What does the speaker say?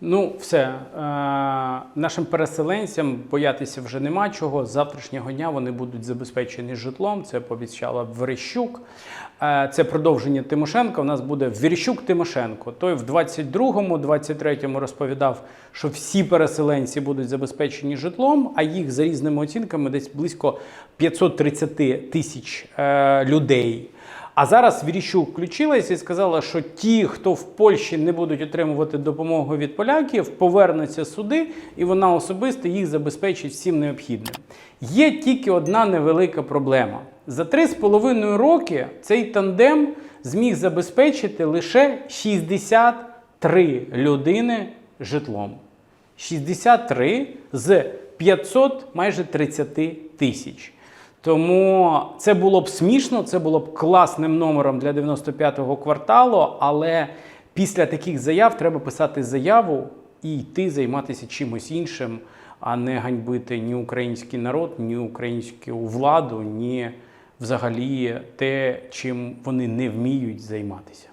Ну, все. Е, нашим переселенцям боятися вже нема чого. З завтрашнього дня вони будуть забезпечені житлом. Це пообіцяла Верещук. Е, це продовження Тимошенка. У нас буде Верещук Тимошенко. Той в 22-му, 23-му розповідав, що всі переселенці будуть забезпечені житлом, а їх за різними оцінками десь близько 530 тисяч е, людей. А зараз Віріщук включилася і сказала, що ті, хто в Польщі не будуть отримувати допомогу від поляків, повернуться сюди, і вона особисто їх забезпечить всім необхідним. Є тільки одна невелика проблема: за три з половиною роки цей тандем зміг забезпечити лише 63 людини житлом. 63 з 500 майже 30 тисяч. Тому це було б смішно, це було б класним номером для 95-го кварталу, але після таких заяв треба писати заяву і йти займатися чимось іншим, а не ганьбити ні український народ, ні українську владу, ні взагалі те, чим вони не вміють займатися.